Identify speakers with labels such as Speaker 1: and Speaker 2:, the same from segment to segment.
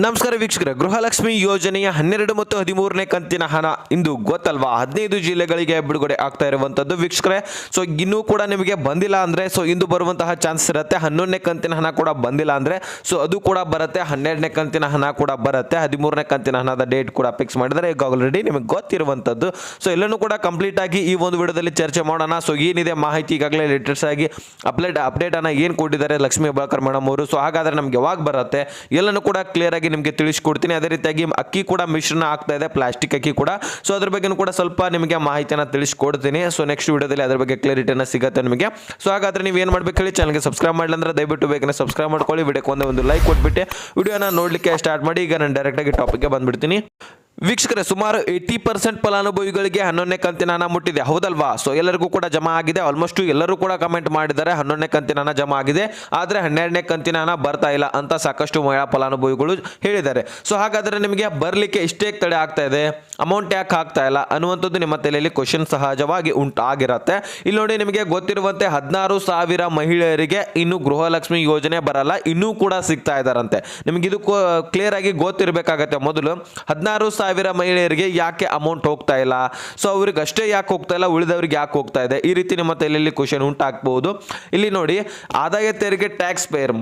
Speaker 1: ನಮಸ್ಕಾರ ವೀಕ್ಷಕರ, ಗೃಹಲಕ್ಷ್ಮಿ ಯೋಜನೆಯ ಹನ್ನೆರಡು ಮತ್ತು ಹದಿಮೂರನೇ ಕಂತಿನ ಹಣ ಇಂದು ಗೊತ್ತಲ್ವಾ? ಹದಿನೈದು ಜಿಲ್ಲೆಗಳಿಗೆ ಬಿಡುಗಡೆ ಆಗ್ತಾ ಇರುವಂಥದ್ದು ವೀಕ್ಷಕರೇ ಸೊ ಇನ್ನೂ ಕೂಡ ನಿಮಗೆ ಬಂದಿಲ್ಲ ಅಂದರೆ ಸೊ ಇಂದು ಬರುವಂತಹ ಚಾನ್ಸ್ ಇರುತ್ತೆ. ಹನ್ನೊಂದನೇ ಕಂತಿನ ಹಣ ಕೂಡ ಬಂದಿಲ್ಲ ಅಂದರೆ ಸೊ ಅದು ಕೂಡ ಬರುತ್ತೆ. ಹನ್ನೆರಡನೇ ಕಂತಿನ ಹಣ ಕೂಡ ಬರುತ್ತೆ. ಹದಿಮೂರನೇ ಕಂತಿನ ಹಣದ ಡೇಟ್ ಕೂಡ ಫಿಕ್ಸ್ ಮಾಡಿದರೆ, ಈಗ ಆಲ್ರೆಡಿ ನಿಮಗೆ ಗೊತ್ತಿರುವಂಥದ್ದು ಸೊ ಎಲ್ಲನೂ ಕೂಡ ಕಂಪ್ಲೀಟ್ ಆಗಿ ಈ ಒಂದು ವಿಡಿಯೋದಲ್ಲಿ ಚರ್ಚೆ ಮಾಡೋಣ. ಸೊ ಏನಿದೆ ಮಾಹಿತಿ ಈಗಾಗಲೇ ಲೇಟೆಸ್ಟ್ ಆಗಿ ಅಪ್ಡೇಟ್ ಅಪ್ಡೇಟನ್ನು ಏನು ಕೊಟ್ಟಿದ್ದಾರೆ ಲಕ್ಷ್ಮೀ ಹೆಬ್ಬಾಳ್ಕರ್ ಮೇಡಮ್ ಅವರು. ಸೊ ಹಾಗಾದ್ರೆ ನಮ್ಗೆ ಯಾವಾಗ ಬರುತ್ತೆ? ಎಲ್ಲನೂ ಕೂಡ ಕ್ಲಿಯರ್ ನಿಮಗೆ ತಿಳಿಸ್ಕೊಡ್ತೀನಿ. ಅದೇ ರೀತಿಯಾಗಿ ಅಕ್ಕಿ ಕೂಡ ಮಿಶ್ರಣ ಆಗ್ತಾ ಇದೆ ಪ್ಲಾಸ್ಟಿಕ್ ಅಕ್ಕಿ ಕೂಡ. ಸೊ ಅದ್ರ ಬಗ್ಗೆ ಕೂಡ ಸ್ವಲ್ಪ ನಿಮಗೆ ಮಾಹಿತಿಯನ್ನು ತಿಳಿಸ್ಕೊಡ್ತೀನಿ. ಸೊ ನೆಕ್ಸ್ಟ್ ವಿಡಿಯೋದಲ್ಲಿ ಅದ್ರ ಬಗ್ಗೆ ಕ್ಲಾರಿಟಿನ ಸಿಗುತ್ತೆ ನಿಮಗೆ. ಸೊ ಹಾಗಾದ್ರೆ ನೀವು ಏನು ಮಾಡ್ಬೇಕು ಹೇಳಿ ಚಾನಲ್ಗೆ ಸಬ್ಸ್ಕ್ರೈಬ್ ಮಾಡಲಿಲ್ಲ ಅಂದ್ರೆ ದಯವಿಟ್ಟು ಬೇಗನೆ ಸಬ್ಸ್ಕ್ರೈಬ್ ಮಾಡ್ಕೊಳ್ಳಿ. ವಿಡಿಯೋಕ್ಕೆ ಒಂದೇ ಒಂದು ಲೈಕ್ ಕೊಟ್ಬಿಟ್ಟು, ವಿಡಿಯೋನ ನೋಡಲಿಕ್ಕೆ ಸ್ಟಾರ್ಟ್ ಮಾಡಿ. ಈಗ ನಾನು ಡೈರೆಕ್ಟಾಗಿ ಟಾಪಿಕ್ಗೆ ಬಂದ್ಬಿಡ್ತೀನಿ. ವೀಕ್ಷಕರೇ, ಸುಮಾರು ಏಯ್ಟಿ ಪರ್ಸೆಂಟ್ ಫಲಾನುಭವಿಗಳಿಗೆ ಹನ್ನೊಂದನೇ ಕಂತಿನ ಹಣ ಮುಟ್ಟಿದೆ. ಹೌದಲ್ವಾ? ಸೊ ಎಲ್ಲರಿಗೂ ಕೂಡ ಜಮಾ ಆಗಿದೆ. ಆಲ್ಮೋಸ್ಟ್ ಎಲ್ಲರೂ ಕೂಡ ಕಮೆಂಟ್ ಮಾಡಿದ್ದಾರೆ. ಹನ್ನೊಂದನೇ ಕಂತಿನ ಹಣ ಜಮಾ ಆಗಿದೆ. ಆದರೆ ಹನ್ನೆರಡನೇ ಕಂತಿನ ಹಣ ಬರ್ತಾ ಇಲ್ಲ ಅಂತ ಸಾಕಷ್ಟು ಮಹಿಳಾ ಫಲಾನುಭವಿಗಳು ಹೇಳಿದ್ದಾರೆ. ಸೊ ಹಾಗಾದರೆ ನಿಮಗೆ ಬರಲಿಕ್ಕೆ ಇಷ್ಟೇ ತಡೆ ಆಗ್ತಾ ಇದೆ? ಅಮೌಂಟ್ ಯಾಕೆ ಆಗ್ತಾ ಇಲ್ಲ? ಅನ್ನುವಂಥದ್ದು ನಿಮ್ಮ ತಲೆಯಲ್ಲಿ ಕ್ವಶನ್ ಸಹಜವಾಗಿ ಉಂಟಾಗಿರುತ್ತೆ. ಇಲ್ಲಿ ನೋಡಿ ನಿಮಗೆ ಗೊತ್ತಿರುವಂತೆ ಹದಿನಾರು ಸಾವಿರ ಮಹಿಳೆಯರಿಗೆ ಇನ್ನು ಗೃಹಲಕ್ಷ್ಮಿ ಯೋಜನೆ ಬರಲ್ಲ. ಇನ್ನೂ ಕೂಡ ಸಿಗ್ತಾ ಇದ್ದಾರಂತೆ. ನಿಮಗೆ ಇದು ಕ್ಲಿಯರ್ ಆಗಿ ಗೊತ್ತಿರಬೇಕಾಗತ್ತೆ. ಮೊದಲು ಹದಿನಾರು ಸಾವಿರ ಮಹಿಳೆಯರಿಗೆ ಯಾಕೆ ಅಮೌಂಟ್ ಹೋಗ್ತಾ ಇಲ್ಲ? ಸೊ ಅವ್ರಿಗೆ ಅಷ್ಟೇ ಯಾಕೆ ಹೋಗ್ತಾ ಇಲ್ಲ? ಉಳಿದವ್ರಿಗೆ ಯಾಕೆ ಹೋಗ್ತಾ ಇದೆ? ಈ ರೀತಿ ನಿಮ್ಮ ತಲೆಯಲ್ಲಿ ಕ್ವಶನ್ ಉಂಟಾಗ್ಬೋದು. ಇಲ್ಲಿ ನೋಡಿ, ಆದಾಯ ತೆರಿಗೆ ಟ್ಯಾಕ್ಸ್ ಪೇಯರ್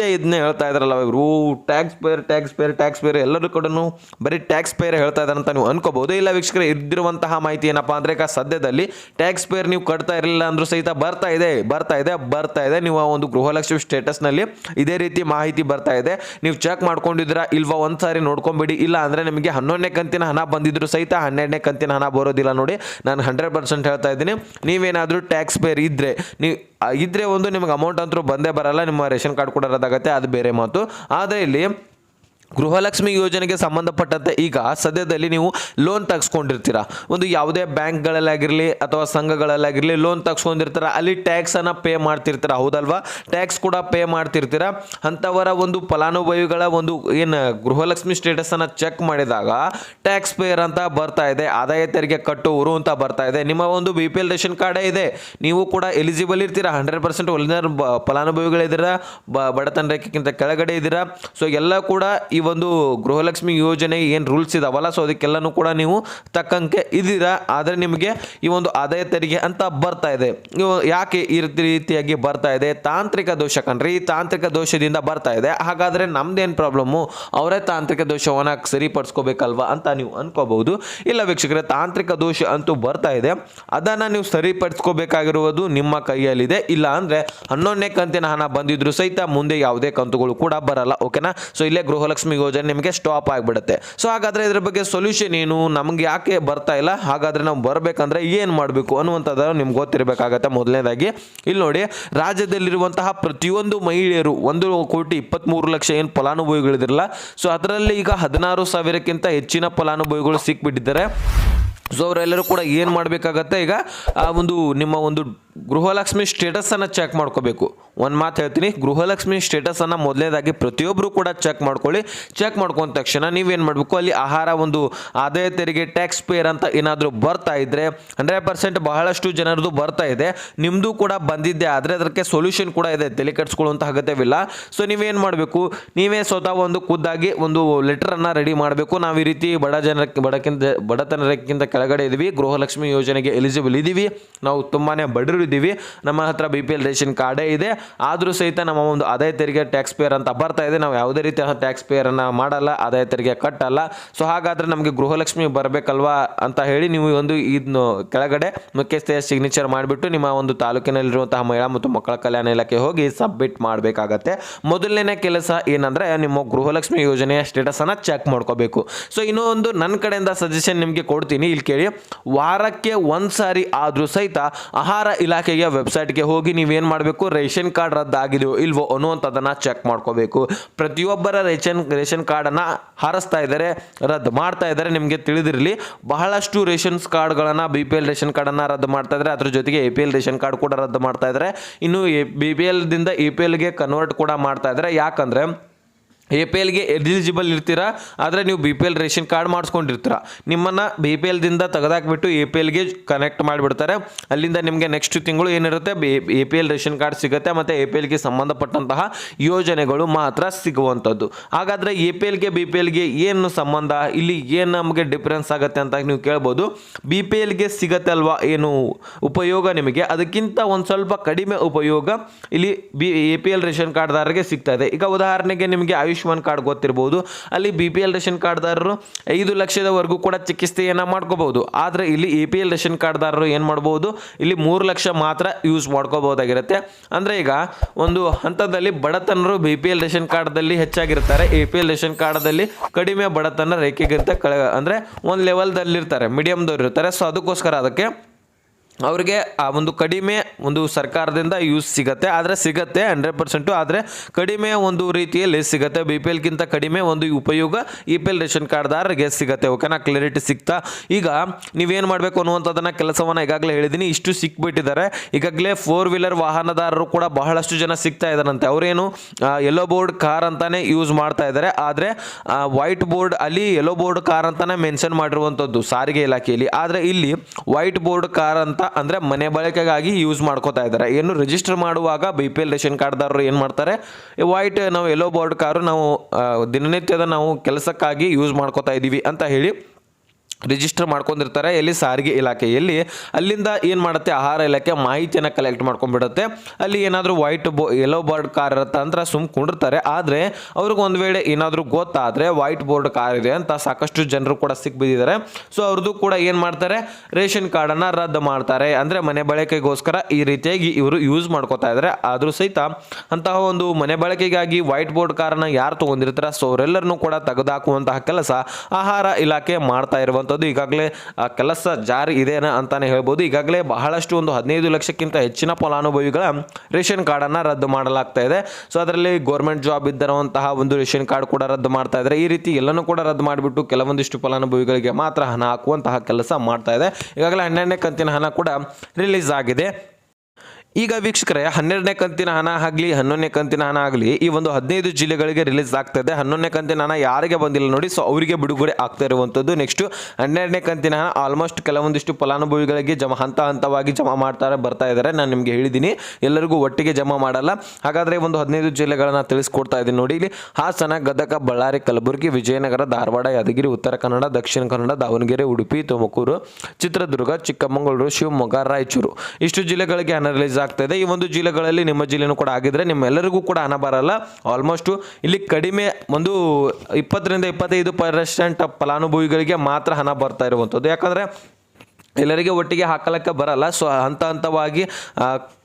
Speaker 1: ಮತ್ತೆ ಇದನ್ನೇ ಹೇಳ್ತಾ ಇದ್ರಲ್ಲ, ಇವರು tax payer tax payer tax payer ಎಲ್ಲರೂ ಕೂಡ ಬರೀ ಟ್ಯಾಕ್ಸ್ ಪೇರ್ ಹೇಳ್ತಾ ಇದ್ದಾರೆ ಅಂತ ನೀವು ಅನ್ಕೋಬಹುದು. ಇಲ್ಲ ವೀಕ್ಷಕರೇ, ಇದ್ದಿರುವಂತಹ ಮಾಹಿತಿ ಏನಪ್ಪಾ ಅಂದ್ರೆ ಸದ್ಯದಲ್ಲಿ ಟ್ಯಾಕ್ಸ್ ಪೇರ್ ನೀವು ಕಟ್ತಾ ಇರಲಿಲ್ಲ ಅಂದ್ರೂ ಸಹಿತ ಬರ್ತಾ ಇದೆ ಬರ್ತಾ ಇದೆ ಬರ್ತಾ ಇದೆ. ನೀವು ಆ ಒಂದು ಗೃಹಲಕ್ಷ್ಮಿ ಸ್ಟೇಟಸ್ನಲ್ಲಿ ಇದೇ ರೀತಿ ಮಾಹಿತಿ ಬರ್ತಾ ಇದೆ. ನೀವು ಚೆಕ್ ಮಾಡ್ಕೊಂಡಿದ್ರಾ ಇಲ್ವಾ ಒಂದ್ಸಾರಿ ನೋಡ್ಕೊಂಬಿಡಿ. ಇಲ್ಲ ಅಂದ್ರೆ ನಿಮಗೆ ಹನ್ನೊಂದನೇ ಕಂತಿನ ಹಣ ಬಂದಿದ್ರು ಸಹಿತ ಹನ್ನೆರಡನೇ ಕಂತಿನ ಹಣ ಬರೋದಿಲ್ಲ ನೋಡಿ. ನಾನು ಹಂಡ್ರೆಡ್ ಪರ್ಸೆಂಟ್ ಹೇಳ್ತಾ ಇದ್ದೀನಿ. ನೀವೇನಾದರೂ ಟ್ಯಾಕ್ಸ್ ಪೇರ್ ಇದ್ದರೆ ನೀವು ಇದ್ರೆ ಒಂದು ನಿಮಗೆ ಅಮೌಂಟ್ ಅಂತೂ ಬಂದೇ ಬರಲ್ಲ. ನಿಮ್ಮ ರೇಷನ್ ಕಾರ್ಡ್ ಕೂಡ ಅದು ಬೇರೆ ಮಾತು. ಆದರೆ ಇಲ್ಲಿ ಗೃಹಲಕ್ಷ್ಮಿ ಯೋಜನೆಗೆ ಸಂಬಂಧಪಟ್ಟಂತೆ ಈಗ ಸದ್ಯದಲ್ಲಿ ನೀವು ಲೋನ್ ತೆಗೆಸ್ಕೊಂಡಿರ್ತೀರ? ಒಂದು ಯಾವುದೇ ಬ್ಯಾಂಕ್ಗಳಲ್ಲಾಗಿರಲಿ ಅಥವಾ ಸಂಘಗಳಲ್ಲಾಗಿರಲಿ ಲೋನ್ ತೆಗೆಸ್ಕೊಂಡಿರ್ತೀರ? ಅಲ್ಲಿ ಟ್ಯಾಕ್ಸನ್ನು ಪೇ ಮಾಡ್ತಿರ್ತೀರ? ಹೌದಲ್ವಾ? ಟ್ಯಾಕ್ಸ್ ಕೂಡ ಪೇ ಮಾಡ್ತಿರ್ತೀರ? ಅಂಥವರ ಒಂದು ಫಲಾನುಭವಿಗಳ ಒಂದು ಏನು ಗೃಹಲಕ್ಷ್ಮಿ ಸ್ಟೇಟಸನ್ನು ಚೆಕ್ ಮಾಡಿದಾಗ ಟ್ಯಾಕ್ಸ್ ಪೇಯರ್ ಅಂತ ಬರ್ತಾ ಇದೆ. ಆದಾಯ ತೆರಿಗೆ ಕಟ್ಟುವರು ಅಂತ ಬರ್ತಾ ಇದೆ. ನಿಮ್ಮ ಒಂದು ಬಿ ಪಿ ಎಲ್ ರೇಷನ್ ಕಾರ್ಡೇ ಇದೆ. ನೀವು ಕೂಡ ಎಲಿಜಿಬಲ್ ಇರ್ತೀರ? ಹಂಡ್ರೆಡ್ ಪರ್ಸೆಂಟ್ ಒಲಿಜಿನಲ್ ಫಲಾನುಭವಿಗಳಿದ್ದೀರಾ? ಬಡತನ ರೇಖೆಗಿಂತ ಕೆಳಗಡೆ ಇದ್ದೀರಾ? ಸೊ ಎಲ್ಲ ಕೂಡ ಒಂದು ಗೃಹಲಕ್ಷ್ಮಿ ಯೋಜನೆ ಏನು ರೂಲ್ಸ್ ಇದಾವಲ್ಲ? ಸೊ ಅದಕ್ಕೆಲ್ಲನೂ ಕೂಡ ನೀವು ತಕ್ಕಂಗೆ ಇದ್ದೀರಾ. ಆದರೆ ನಿಮಗೆ ಈ ಒಂದು ಆದಾಯ ತೆರಿಗೆ ಅಂತ ಬರ್ತಾ ಇದೆ. ಯಾಕೆ ಈ ರೀತಿ ರೀತಿಯಾಗಿ ಬರ್ತಾ ಇದೆ? ತಾಂತ್ರಿಕ ದೋಷ ಕಣ್ರಿ. ಈ ತಾಂತ್ರಿಕ ದೋಷದಿಂದ ಬರ್ತಾ ಇದೆ. ಹಾಗಾದರೆ ನಮ್ದೇನು ಪ್ರಾಬ್ಲಮ್ಮು ಅವರೇ ತಾಂತ್ರಿಕ ದೋಷವನ್ನು ಸರಿಪಡಿಸ್ಕೋಬೇಕಲ್ವಾ ಅಂತ ನೀವು ಅನ್ಕೋಬಹುದು. ಇಲ್ಲ ವೀಕ್ಷಕರೇ, ತಾಂತ್ರಿಕ ದೋಷ ಅಂತೂ ಬರ್ತಾ ಇದೆ. ಅದನ್ನು ನೀವು ಸರಿಪಡಿಸ್ಕೋಬೇಕಾಗಿರುವುದು ನಿಮ್ಮ ಕೈಯಲ್ಲಿದೆ. ಇಲ್ಲ ಅಂದರೆ ಹನ್ನೊಂದನೇ ಕಂತಿನ ಹಣ ಬಂದಿದ್ರು ಸಹಿತ ಮುಂದೆ ಯಾವುದೇ ಕಂತುಗಳು ಕೂಡ ಬರಲ್ಲ. ಓಕೆನಾ? ಸೊ ಇಲ್ಲೇ ಗೃಹಲಕ್ಷ್ಮಿ ಯೋಜನೆ ನಿಮಗೆ ಸ್ಟಾಪ್ ಆಗಿಬಿಡುತ್ತೆ. ಸೊ ಹಾಗಾದರೆ ಇದ್ರ ಬಗ್ಗೆ ಸೊಲ್ಯೂಷನ್ ಏನು? ನಮ್ಗೆ ಯಾಕೆ ಬರ್ತಾ ಇಲ್ಲ? ಹಾಗಾದರೆ ನಾವು ಬರಬೇಕಂದ್ರೆ ಏನು ಮಾಡಬೇಕು ಅನ್ನುವಂಥದ್ದು ನಿಮ್ಗೆ ಗೊತ್ತಿರಬೇಕಾಗತ್ತೆ ಮೊದಲನೇದಾಗಿ. ಇಲ್ಲಿ ನೋಡಿ, ರಾಜ್ಯದಲ್ಲಿರುವಂತಹ ಪ್ರತಿಯೊಂದು ಮಹಿಳೆಯರು ಒಂದು ಕೋಟಿ ಇಪ್ಪತ್ತ್ಮೂರು ಲಕ್ಷ ಏನು ಫಲಾನುಭವಿಗಳಿದಿರಲ್ಲ ಸೊ ಅದರಲ್ಲಿ ಈಗ ಹದಿನಾರು ಸಾವಿರಕ್ಕಿಂತ ಹೆಚ್ಚಿನ ಫಲಾನುಭವಿಗಳು ಸಿಕ್ಬಿಟ್ಟಿದ್ದಾರೆ. ಸೊ ಅವರೆಲ್ಲರೂ ಕೂಡ ಏನು ಮಾಡಬೇಕಾಗತ್ತೆ? ಈಗ, ಆ ಒಂದು ನಿಮ್ಮ ಒಂದು ಗೃಹಲಕ್ಷ್ಮಿ ಸ್ಟೇಟಸನ್ನು ಚೆಕ್ ಮಾಡ್ಕೋಬೇಕು. ಒಂದು ಮಾತು ಹೇಳ್ತೀನಿ, ಗೃಹಲಕ್ಷ್ಮಿ ಸ್ಟೇಟಸನ್ನು ಮೊದಲನೇದಾಗಿ ಪ್ರತಿಯೊಬ್ಬರು ಕೂಡ ಚೆಕ್ ಮಾಡ್ಕೊಳ್ಳಿ. ಚೆಕ್ ಮಾಡ್ಕೊಂಡ ತಕ್ಷಣ ನೀವೇನು ಮಾಡಬೇಕು? ಅಲ್ಲಿ ಆಹಾರ ಒಂದು ಆದಾಯ ತೆರಿಗೆ ಟ್ಯಾಕ್ಸ್ ಪೇಯರ್ ಅಂತ ಏನಾದರೂ ಬರ್ತಾ ಇದ್ದರೆ ಹಂಡ್ರೆಡ್ ಪರ್ಸೆಂಟ್ ಬಹಳಷ್ಟು ಜನರದು ಬರ್ತಾ ಇದೆ. ನಿಮ್ಮದು ಕೂಡ ಬಂದಿದ್ದೆ ಆದರೆ ಅದಕ್ಕೆ ಸೊಲ್ಯೂಷನ್ ಕೂಡ ಇದೆ. ತಲೆ ಕೆಡಿಸ್ಕೊಳ್ಳುವಂಥ ಅಗತ್ಯವಿಲ್ಲ. ಸೊ ನೀವೇನು ಮಾಡಬೇಕು? ನೀವೇ ಸ್ವತಃ ಒಂದು ಖುದ್ದಾಗಿ ಒಂದು ಲೆಟರನ್ನು ರೆಡಿ ಮಾಡಬೇಕು. ನಾವು ಈ ರೀತಿ ಬಡ ಜನಕ್ಕೆ ಬಡಕ್ಕಿಂತ ಬಡತನಕ್ಕಿಂತ ಕೆಳಗಡೆ ಇದ್ದೀವಿ ಗೃಹಲಕ್ಷ್ಮಿ ಯೋಜನೆಗೆ ಎಲಿಜಿಬಲ್ ಇದ್ದೀವಿ ನಾವು ತುಂಬಾ ಬಡವರು ಇದ್ದೀವಿ ನಮ್ಮ ಹತ್ರ ಬಿ ಪಿ ಎಲ್ ರೇಷನ್ ಕಾರ್ಡೇ ಇದೆ. ಆದರೂ ಸಹಿತ ನಮ್ಮ ಒಂದು ಆದಾಯ ತೆರಿಗೆ ಟ್ಯಾಕ್ಸ್ ಪೇಯರ್ ಅಂತ ಬರ್ತಾ ಇದೆ. ನಾವು ಯಾವುದೇ ರೀತಿಯ ಟ್ಯಾಕ್ಸ್ ಪೇಯರನ್ನು ಮಾಡಲ್ಲ, ಆದಾಯ ತೆರಿಗೆ ಕಟ್ಟಲ್ಲ. ಸೊ ಹಾಗಾದರೆ ನಮಗೆ ಗೃಹಲಕ್ಷ್ಮಿ ಬರಬೇಕಲ್ವಾ ಅಂತ ಹೇಳಿ ನೀವು ಒಂದು ಇದನ್ನು ಕೆಳಗಡೆ ಮುಖ್ಯಸ್ಥೆಯ ಸಿಗ್ನೇಚರ್ ಮಾಡಿಬಿಟ್ಟು ನಿಮ್ಮ ಒಂದು ತಾಲೂಕಿನಲ್ಲಿರುವಂತಹ ಮಹಿಳಾ ಮತ್ತು ಮಕ್ಕಳ ಕಲ್ಯಾಣ ಇಲಾಖೆ ಹೋಗಿ ಸಬ್ಮಿಟ್ ಮಾಡಬೇಕಾಗತ್ತೆ. ಮೊದಲನೇ ಕೆಲಸ ಏನಂದರೆ ನಿಮ್ಮ ಗೃಹಲಕ್ಷ್ಮಿ ಯೋಜನೆಯ ಸ್ಟೇಟಸನ್ನು ಚೆಕ್ ಮಾಡ್ಕೋಬೇಕು. ಸೊ ಇನ್ನೂ ಒಂದು ನನ್ನ ಕಡೆಯಿಂದ ಸಜೆಷನ್ ನಿಮಗೆ ಕೊಡ್ತೀನಿ. ಇಲ್ಲಿ ಕೇಳಿ, ವಾರಕ್ಕೆ ಒಂದು ಸಾರಿ ಆದರೂ ಸಹಿತ ಆಹಾರ ಇಲಾಖೆಯ ವೆಬ್ಸೈಟ್ಗೆ ಹೋಗಿ ನೀವೇನು ಮಾಡಬೇಕು? ರೇಷನ್ ಕಾರ್ಡ್ ರದ್ದಾಗಿದೆಯೋ ಇಲ್ವೋ ಅನ್ನುವಂಥದ್ದನ್ನು ಚೆಕ್ ಮಾಡ್ಕೋಬೇಕು. ಪ್ರತಿಯೊಬ್ಬರ ರೇಷನ್ ರೇಷನ್ ಕಾರ್ಡನ್ನು ಹಾರಿಸ್ತಾ ಇದ್ದಾರೆ, ರದ್ದು ಮಾಡ್ತಾ ಇದ್ದಾರೆ. ನಿಮಗೆ ತಿಳಿದಿರಲಿ, ಬಹಳಷ್ಟು ರೇಷನ್ಸ್ ಕಾರ್ಡ್ಗಳನ್ನು ಬಿ ಪಿ ಎಲ್ ರೇಷನ್ ಕಾರ್ಡನ್ನು ರದ್ದು ಮಾಡ್ತಾ ಇದ್ದಾರೆ. ಅದ್ರ ಜೊತೆಗೆ A P L ration card ಕೂಡ ರದ್ದು ಮಾಡ್ತಾ ಇದ್ದಾರೆ. ಇನ್ನು ಬಿ ಪಿ ಎಲ್ದಿಂದ ಎ ಪಿ ಎಲ್ಗೆ ಕನ್ವರ್ಟ್ ಕೂಡ ಮಾಡ್ತಾ ಇದ್ದಾರೆ. ಯಾಕಂದರೆ ಎ ಪಿ ಎಲ್ಗೆ ಎಲಿಜಿಬಲ್ ಇರ್ತೀರಾ ಆದರೆ ನೀವು B P L ration card ಮಾಡಿಸ್ಕೊಂಡಿರ್ತೀರ ನಿಮ್ಮನ್ನು ಬಿ ಪಿ ಎಲ್ದಿಂದ ತೆಗೆದಾಕ್ಬಿಟ್ಟು ಎ ಪಿ ಎಲ್ಗೆ ಕನೆಕ್ಟ್ ಮಾಡಿಬಿಡ್ತಾರೆ ಅಲ್ಲಿಂದ ನಿಮಗೆ ನೆಕ್ಸ್ಟ್ ತಿಂಗಳು ಏನಿರುತ್ತೆ A P L ration card ಸಿಗುತ್ತೆ ಮತ್ತು ಎ ಪಿ ಎಲ್ಗೆ ಸಂಬಂಧಪಟ್ಟಂತಹ ಯೋಜನೆಗಳು ಮಾತ್ರ ಸಿಗುವಂಥದ್ದು ಹಾಗಾದರೆ ಎ ಪಿ ಎಲ್ಗೆ ಬಿ ಪಿ ಎಲ್ಗೆ ಏನು ಸಂಬಂಧ ಇಲ್ಲಿ ಏನು ನಮಗೆ ಡಿಫ್ರೆನ್ಸ್ ಆಗುತ್ತೆ ಅಂತ ನೀವು ಕೇಳ್ಬೋದು ಬಿ ಪಿ ಎಲ್ಗೆ ಸಿಗತ್ತೆ ಅಲ್ವಾ ಏನು ಉಪಯೋಗ ನಿಮಗೆ ಅದಕ್ಕಿಂತ ಒಂದು ಸ್ವಲ್ಪ ಕಡಿಮೆ ಉಪಯೋಗ ಇಲ್ಲಿ B A P L ration ಕಾರ್ಡ್ದಾರರಿಗೆ ಸಿಗ್ತಾ ಇದೆ ಈಗ ಉದಾಹರಣೆಗೆ ನಿಮಗೆ ಆಯುಷ್ಮಾನ್ ಕಾರ್ಡ್ ಗೊತ್ತಿರ್ಬೋದು. ಅಲ್ಲಿ ಬಿ ಪಿ ಎಲ್ ರೇಷನ್ ಕಾರ್ಡ್ದಾರರು ಐದು ಲಕ್ಷದವರೆಗೂ ಕೂಡ ಚಿಕಿತ್ಸೆಯನ್ನು ಮಾಡ್ಕೋಬಹುದು. ಆದರೆ ಇಲ್ಲಿ ಎ ಪಿ ಎಲ್ ರೇಷನ್ ಕಾರ್ಡ್ದಾರರು ಏನು ಮಾಡ್ಬೋದು? ಇಲ್ಲಿ ಮೂರು ಲಕ್ಷ ಮಾತ್ರ ಯೂಸ್ ಮಾಡ್ಕೋಬಹುದಾಗಿರುತ್ತೆ. ಅಂದರೆ ಈಗ ಒಂದು ಹಂತದಲ್ಲಿ ಬಡತನರು ಬಿ ಪಿ ಎಲ್ ರೇಷನ್ ಕಾರ್ಡ್ದಲ್ಲಿ ಹೆಚ್ಚಾಗಿರ್ತಾರೆ. ಎ ಪಿ ಎಲ್ ರೇಷನ್ ಕಾರ್ಡ್ದಲ್ಲಿ ಕಡಿಮೆ ಬಡತನ ರೇಖೆಗಿಂತ ಕಳ ಅಂದರೆ ಒಂದು ಲೆವೆಲ್ದಲ್ಲಿರ್ತಾರೆ ಮೀಡಿಯಮ್ದವ್ರು ಇರ್ತಾರೆ ಸೊ, ಅದಕ್ಕೋಸ್ಕರ ಅದಕ್ಕೆ ಅವ್ರಿಗೆ, ಆ, ಒಂದು ಕಡಿಮೆ ಒಂದು ಸರ್ಕಾರದಿಂದ ಯೂಸ್ ಸಿಗತ್ತೆ. ಆದರೆ ಸಿಗತ್ತೆ ಹಂಡ್ರೆಡ್ ಪರ್ಸೆಂಟು ಆದರೆ ಕಡಿಮೆ ಒಂದು ರೀತಿಯಲ್ಲಿ ಸಿಗುತ್ತೆ. ಬಿ ಪಿ ಎಲ್ಗಿಂತ ಕಡಿಮೆ ಒಂದು ಉಪಯೋಗ ಇ ಪಿ ಎಲ್ ರೇಷನ್ ಕಾರ್ಡ್ದಾರರಿಗೆ ಸಿಗುತ್ತೆ. ಓಕೆನಾ ಕ್ಲಾರಿಟಿ ಸಿಗ್ತಾ. ಈಗ ನೀವೇನು ಮಾಡಬೇಕು ಅನ್ನುವಂಥದ್ದನ್ನು ಕೆಲಸವನ್ನು ಈಗಾಗಲೇ ಹೇಳಿದ್ದೀನಿ ಇಷ್ಟು ಸಿಕ್ಬಿಟ್ಟಿದ್ದಾರೆ. ಈಗಾಗಲೇ ಫೋರ್ ವೀಲರ್ ವಾಹನದಾರರು ಕೂಡ ಬಹಳಷ್ಟು ಜನ ಸಿಗ್ತಾ ಇದ್ದಾರಂತೆ. ಅವರೇನು ಯೆಲ್ಲೋ ಬೋರ್ಡ್ ಕಾರ್ ಅಂತಾನೆ ಯೂಸ್ ಮಾಡ್ತಾ ಇದ್ದಾರೆ. ಆದರೆ ವೈಟ್ ಬೋರ್ಡ್ ಅಲ್ಲಿ ಯೆಲ್ಲೋ ಬೋರ್ಡ್ ಕಾರ್ ಅಂತಾನೆ ಮೆನ್ಷನ್ ಮಾಡಿರುವಂಥದ್ದು ಸಾರಿಗೆ ಇಲಾಖೆಯಲ್ಲಿ. ಆದರೆ ಇಲ್ಲಿ ವೈಟ್ ಬೋರ್ಡ್ ಕಾರ್ ಅಂತ ಅಂದರೆ ಮನೆ ಬಳಕೆಗಾಗಿ ಯೂಸ್ ಮಾಡ್ಕೋತಾ ಇದ್ದಾರೆ. ಏನು ರಿಜಿಸ್ಟರ್ ಮಾಡುವಾಗ ಬಿ ಪಿ ಎಲ್ ರೇಷನ್ ಕಾರ್ಡ್ದಾರರು ಏನು ಮಾಡ್ತಾರೆ? ವೈಟ್ ನಾವು ಎಲ್ಲೋ ಬೋರ್ಡ್ ಕಾರು ನಾವು ದಿನನಿತ್ಯದ ನಾವು ಕೆಲಸಕ್ಕಾಗಿ ಯೂಸ್ ಮಾಡ್ಕೋತಾ ಇದ್ದೀವಿ ಅಂತ ಹೇಳಿ ರಿಜಿಸ್ಟರ್ ಮಾಡ್ಕೊಂಡಿರ್ತಾರೆ, ಎಲ್ಲಿ ಸಾರಿಗೆ ಇಲಾಖೆಯಲ್ಲಿ ಅಲ್ಲಿಂದ ಏನು ಮಾಡುತ್ತೆ, ಆಹಾರ ಇಲಾಖೆ ಮಾಹಿತಿಯನ್ನು ಕಲೆಕ್ಟ್ ಮಾಡ್ಕೊಂಡ್ಬಿಡುತ್ತೆ. ಅಲ್ಲಿ ಏನಾದರೂ ವೈಟ್ ಬೋ ಯೆಲ್ಲೋ ಬೋರ್ಡ್ ಕಾರ್ ಇರುತ್ತೆ ಅಂತ ಸುಮ್ ಕುಂಡಿರ್ತಾರೆ. ಆದರೆ ಅವ್ರಿಗೆ ಒಂದು ವೇಳೆ ಏನಾದರೂ ಗೊತ್ತಾದರೆ ವೈಟ್ ಬೋರ್ಡ್ ಕಾರ್ ಇದೆ ಅಂತ ಸಾಕಷ್ಟು ಜನರು ಕೂಡ ಸಿಕ್ಬಿದ್ದಿದ್ದಾರೆ ಸೊ ಅವ್ರದ್ದು ಕೂಡ ಏನು ಮಾಡ್ತಾರೆ, ರೇಷನ್ ಕಾರ್ಡನ್ನು ರದ್ದು ಮಾಡ್ತಾರೆ. ಅಂದರೆ ಮನೆ ಬಳಕೆಗೋಸ್ಕರ ಈ ರೀತಿಯಾಗಿ ಇವರು ಯೂಸ್ ಮಾಡ್ಕೋತಾ ಇದ್ದಾರೆ ಆದರೂ ಸಹಿತ ಅಂತಹ ಒಂದು ಮನೆ ಬಳಕೆಗಾಗಿ ವೈಟ್ ಬೋರ್ಡ್ ಕಾರನ್ನು ಯಾರು ತೊಗೊಂಡಿರ್ತಾರೆ? ಸೊ ಅವರೆಲ್ಲರನ್ನೂ ಕೂಡ ತೆಗೆದುಹಾಕುವಂತಹ ಕೆಲಸ ಆಹಾರ ಇಲಾಖೆ ಮಾಡ್ತಾ ಇರುವಂಥದ್ದು ಈಗಾಗಲೇ ಕೆಲಸ ಜಾರಿ ಇದೇನಾ ಅಂತಾನೆ ಹೇಳ್ಬೋದು. ಈಗಾಗಲೇ ಬಹಳಷ್ಟು ಒಂದು ಹದಿನೈದು ಲಕ್ಷಕ್ಕಿಂತ ಹೆಚ್ಚಿನ ಫಲಾನುಭವಿಗಳ ರೇಷನ್ ಕಾರ್ಡನ್ನು ರದ್ದು ಮಾಡಲಾಗ್ತಾ ಇದೆ. ಸೊ, ಅದರಲ್ಲಿ ಗೌರ್ಮೆಂಟ್ ಜಾಬ್ ಇದ್ದಿರುವಂತಹ ಒಂದು ರೇಷನ್ ಕಾರ್ಡ್ ಕೂಡ ರದ್ದು ಮಾಡ್ತಾ ಇದ್ದಾರೆ. ಈ ರೀತಿ ಎಲ್ಲನೂ ಕೂಡ ರದ್ದು ಮಾಡಿಬಿಟ್ಟು ಕೆಲವೊಂದಿಷ್ಟು ಫಲಾನುಭವಿಗಳಿಗೆ ಮಾತ್ರ ಹಣ ಹಾಕುವಂತಹ ಕೆಲಸ ಮಾಡ್ತಾ ಇದೆ. ಈಗಾಗಲೇ ಹನ್ನೆರಡನೇ ಕಂತಿನ ಹಣ ಕೂಡ ರಿಲೀಸ್ ಆಗಿದೆ. ಈಗ ವೀಕ್ಷಕರೇ, ಹನ್ನೆರಡನೇ ಕಂತಿನ ಹಣ ಆಗಲಿ, ಹನ್ನೊಂದನೇ ಕಂತಿನ ಹಣ ಆಗಲಿ, ಈ ಒಂದು ಹದಿನೈದು ಜಿಲ್ಲೆಗಳಿಗೆ ರಿಲೀಸ್ ಆಗ್ತಾ ಇದೆ ಹನ್ನೊಂದನೇ ಕಂತಿನ ಹಣ ಯಾರಿಗೆ ಬಂದಿಲ್ಲ ನೋಡಿ ಸೊ ಅವರಿಗೆ ಬಿಡುಗಡೆ ಆಗ್ತಾ ಇರುವಂಥದ್ದು ನೆಕ್ಸ್ಟ್ ಹನ್ನೆರಡನೇ ಕಂತಿನ ಹಣ ಆಲ್ಮೋಸ್ಟ್ ಕೆಲವೊಂದಿಷ್ಟು ಫಲಾನುಭವಿಗಳಿಗೆ ಜಮಾ, ಹಂತ ಹಂತವಾಗಿ ಜಮಾ ಮಾಡ್ತಾರೆ, ಬರ್ತಾ ಇದ್ದಾರೆ. ನಾನು ನಿಮಗೆ ಹೇಳಿದ್ದೀನಿ ಎಲ್ಲರಿಗೂ ಒಟ್ಟಿಗೆ ಜಮಾ ಮಾಡಲ್ಲ. ಹಾಗಾದರೆ ಒಂದು ಹದಿನೈದು ಜಿಲ್ಲೆಗಳನ್ನು ತಿಳಿಸ್ಕೊಡ್ತಾ ಇದ್ದೀನಿ ನೋಡಿ ಇಲ್ಲಿ. ಹಾಸನ, ಗದಗ, ಬಳ್ಳಾರಿ, ಕಲಬುರಗಿ, ವಿಜಯನಗರ, ಧಾರವಾಡ, ಯಾದಗಿರಿ, ಉತ್ತರ ಕನ್ನಡ, ದಕ್ಷಿಣ ಕನ್ನಡ, ದಾವಣಗೆರೆ, ಉಡುಪಿ, ತುಮಕೂರು, ಚಿತ್ರದುರ್ಗ, ಚಿಕ್ಕಮಗಳೂರು, ಶಿವಮೊಗ್ಗ, ರಾಯಚೂರು. ಇಷ್ಟು ಜಿಲ್ಲೆಗಳಿಗೆ ಹಣ ಆಗ್ತಾ ಇದೆ ಈ ಒಂದು ಜಿಲ್ಲೆಗಳಲ್ಲಿ ನಿಮ್ಮ ಜಿಲ್ಲೆನೂ ಕೂಡ ಆಗಿದ್ರೆ ನಿಮ್ಮೆಲ್ಲರಿಗೂ ಕೂಡ ಹಣ ಬರಲ್ಲ. ಆಲ್ಮೋಸ್ಟ್ ಇಲ್ಲಿ ಕಡಿಮೆ ಒಂದು ಇಪ್ಪತ್ತರಿಂದ ಇಪ್ಪತ್ತೈದು ಪರ್ಸೆಂಟ್ ಫಲಾನುಭವಿಗಳಿಗೆ ಮಾತ್ರ ಹಣ ಬರ್ತಾ ಇರುವಂಥದ್ದು. ಯಾಕಂದರೆ ಎಲ್ಲರಿಗೆ ಒಟ್ಟಿಗೆ ಹಾಕಲಕ್ಕೆ ಬರಲ್ಲ. ಸೊ ಹಂತ ಹಂತವಾಗಿ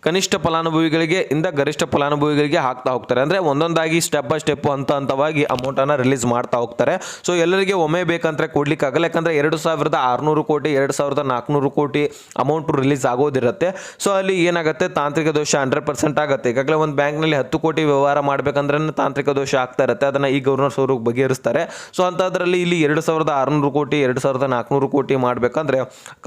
Speaker 1: ಕನಿಷ್ಠ ಫಲಾನುಭವಿಗಳಿಗೆ ಇಂದ ಗರಿಷ್ಠ ಫಲಾನುಭವಿಗಳಿಗೆ ಹಾಕ್ತಾ ಹೋಗ್ತಾರೆ. ಅಂದರೆ ಒಂದೊಂದಾಗಿ ಸ್ಟೆಪ್ ಬೈ ಸ್ಟೆಪ್ ಹಂತ ಹಂತವಾಗಿ ಅಮೌಂಟನ್ನು ರಿಲೀಸ್ ಮಾಡ್ತಾ ಹೋಗ್ತಾರೆ. ಸೊ ಎಲ್ಲರಿಗೆ ಒಮ್ಮೆ ಬೇಕಂದ್ರೆ ಕೊಡ್ಲಿಕ್ಕಾಗಲ್ಲ. ಯಾಕಂದರೆ ಎರಡು ಸಾವಿರದ ಆರುನೂರು ಕೋಟಿ, ಎರಡು ಸಾವಿರದ ನಾಲ್ಕುನೂರು ಕೋಟಿ ಅಮೌಂಟು ರಿಲೀಸ್ ಆಗೋದಿರುತ್ತೆ. ಸೊ ಅಲ್ಲಿ ಏನಾಗುತ್ತೆ? ತಾಂತ್ರಿಕ ದೋಷ ಹಂಡ್ರೆಡ್ ಪರ್ಸೆಂಟ್ ಆಗುತ್ತೆ. ಈಗಾಗಲೇ ಒಂದು ಬ್ಯಾಂಕ್ನಲ್ಲಿ ಹತ್ತು ಕೋಟಿ ವ್ಯವಹಾರ ಮಾಡಬೇಕಂದ್ರೆ ತಾಂತ್ರಿಕ ದೋಷ ಆಗ್ತಾ ಇರುತ್ತೆ ಅದನ್ನು ಈ ಗವರ್ನರ್ಸ್ ಅವರು ಬಗೆಹರಿಸ್ತಾರೆ. ಸೊ ಅಂಥದ್ರಲ್ಲಿ ಇಲ್ಲಿ ಎರಡು ಸಾವಿರದ ಆರುನೂರು ಕೋಟಿ, ಎರಡು ಸಾವಿರದ ನಾಲ್ಕುನೂರು ಕೋಟಿ ಮಾಡಬೇಕಂದ್ರೆ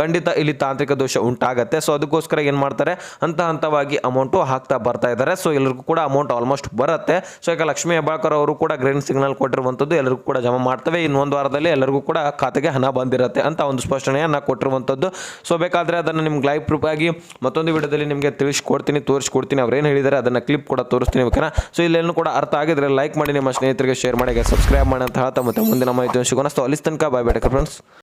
Speaker 1: ಖಂಡಿತ ಇಲ್ಲಿ ತಾಂತ್ರಿಕ ದೋಷ ಉಂಟಾಗತ್ತೆ. ಸೊ ಅದಕ್ಕೋಸ್ಕರ ಏನು ಮಾಡ್ತಾರೆ? ಹಂತ ಹಂತವಾಗಿ ಅಮೌಂಟು ಹಾಕ್ತಾ ಬರ್ತಾ ಇದ್ದಾರೆ. ಸೊ ಎಲ್ಲರಿಗೂ ಕೂಡ ಅಮೌಂಟ್ ಆಲ್ಮೋಸ್ಟ್ ಬರುತ್ತೆ. ಸೊ ಈಗ ಲಕ್ಷ್ಮೀ ಹೆಬ್ಬಾಳ್ಕರ್ ಅವರು ಕೂಡ ಗ್ರೀನ್ ಸಿಗ್ನಲ್ ಕೊಟ್ಟಿರುವಂಥದ್ದು ಎಲ್ಲರಿಗೂ ಕೂಡ ಜಮಾ ಮಾಡ್ತವೆ. ಇನ್ನೊಂದು ವಾರದಲ್ಲಿ ಎಲ್ಲರಿಗೂ ಕೂಡ ಖಾತೆಗೆ ಹಣ ಬಂದಿರುತ್ತೆ ಅಂತ ಒಂದು ಸ್ಪಷ್ಟನೆಯನ್ನು ಕೊಟ್ಟಿರುವಂಥದ್ದು. ಸೊ ಬೇಕಾದರೆ ಅದನ್ನು ನಿಮ್ಗೆ ಲೈವ್ ಪ್ರೂಫ್ ಆಗಿ ಮತ್ತೊಂದು ವಿಡಿಯೋದಲ್ಲಿ ನಿಮಗೆ ತಿಳಿಸ್ಕೊಡ್ತೀನಿ, ತೋರಿಸ್ಕೊಡ್ತೀನಿ. ಅವ್ರು ಏನು ಹೇಳಿದ್ದಾರೆ ಅದನ್ನು ಕ್ಲಿಪ್ ಕೂಡ ತೋರಿಸ್ತೀನಿ ಓಕೆನಾ ಸೊ ಇಲ್ಲೇನು ಕೂಡ ಅರ್ಥ ಆಗಿದ್ರೆ ಲೈಕ್ ಮಾಡಿ, ನಿಮ್ಮ ಸ್ನೇಹಿತರಿಗೆ ಶೇರ್ ಮಾಡಿ ಸಬ್ಸ್ಕ್ರೈಬ್ ಮಾಡಿ ಅಂತ ಹೇಳ್ತಾ ಮತ್ತೆ ಮುಂದಿನ ಮಾಹಿತಿ ಸಿಗೋಣ. ಸೊ ಅಲ್ಲಿ ತನಕ ಬಾಯ್ ಬೇಡ ಫ್ರೆಂಡ್ಸ್